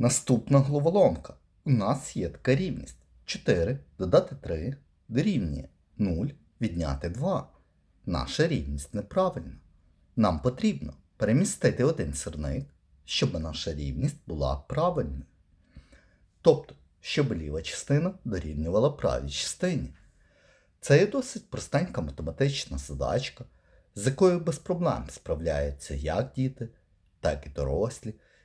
Наступна головоломка. У нас є така рівність. 4 додати 3 дорівнює 0 відняти 2. Наша рівність неправильна. Нам потрібно перемістити один сирник, щоб наша рівність була правильною. Тобто, щоб ліва частина дорівнювала правій частині. Це є досить простенька математична задачка, з якою без проблем справляються як діти, так і дорослі.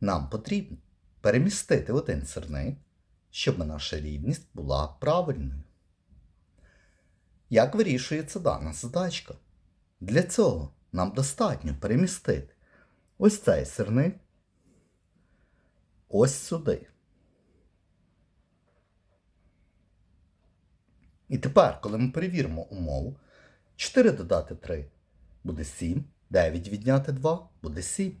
Нам потрібно перемістити один сирник, щоб наша рівність була правильною. Як вирішується дана задачка? Для цього нам достатньо перемістити ось цей сирник ось сюди. І тепер, коли ми перевіримо умову, 4 додати 3 буде 7, 9 відняти 2 буде 7.